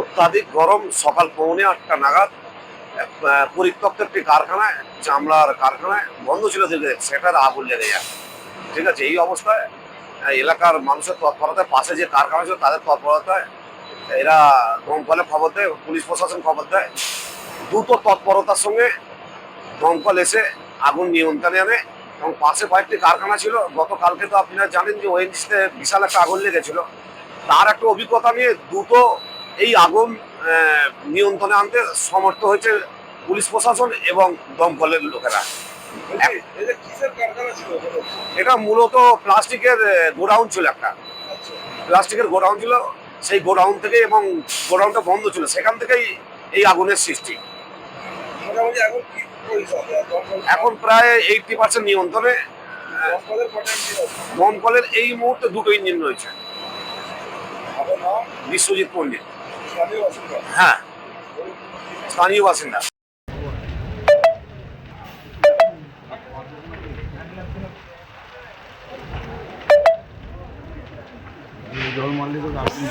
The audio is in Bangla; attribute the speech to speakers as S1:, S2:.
S1: অত্যাধিক গরম সকাল পৌনে আটটা নাগাদ পরিত্যক্ত একটি কারখানায়, চামড়ার কারখানায় বন্ধ ছিল সেটার আগুন লেগে যায়। ঠিক আছে, এই অবস্থায় এলাকার মানুষের তৎপরতায়, পাশে যে কারখানা ছিল তাদের তৎপরতায়, এরা দমকলে খবর দেয়, পুলিশ প্রশাসন খবর দেয়। দ্রুত তৎপরতার সঙ্গে দমকল এসে আগুন নিয়ন্ত্রণে আনে এবং পাশে কয়েকটি কারখানা ছিল। গতকালকে তো আপনারা জানেন যে ওএনজিতে বিশাল একটা আগুন লেগেছিল। তার একটা অভিজ্ঞতা নিয়ে দ্রুত এই আগুন নিয়ন্ত্রণে আনতে সমর্থ হয়েছে পুলিশ প্রশাসন এবং দমকলের লোকেরা? এটা মূলত প্লাস্টিকের গোডাউন ছিল একটা।
S2: আচ্ছা।
S1: প্লাস্টিকের গোডাউন ছিল সেই গোডাউন থেকে এবং গোডাউনটা বন্ধ ছিল। সেখান থেকেই এই আগুনের সৃষ্টি।
S2: এখন
S1: প্রায় এইটটি পার্সেন্ট নিয়ন্ত্রণে
S2: দমকলের
S1: এই মুহূর্তে দুটো ইঞ্জিন রয়েছে। বিশ্বজিৎ পণ্ডিত? হ্যাঁ। স্থানীয় বাসিন্দা।
S3: জল মারলে তো আগুন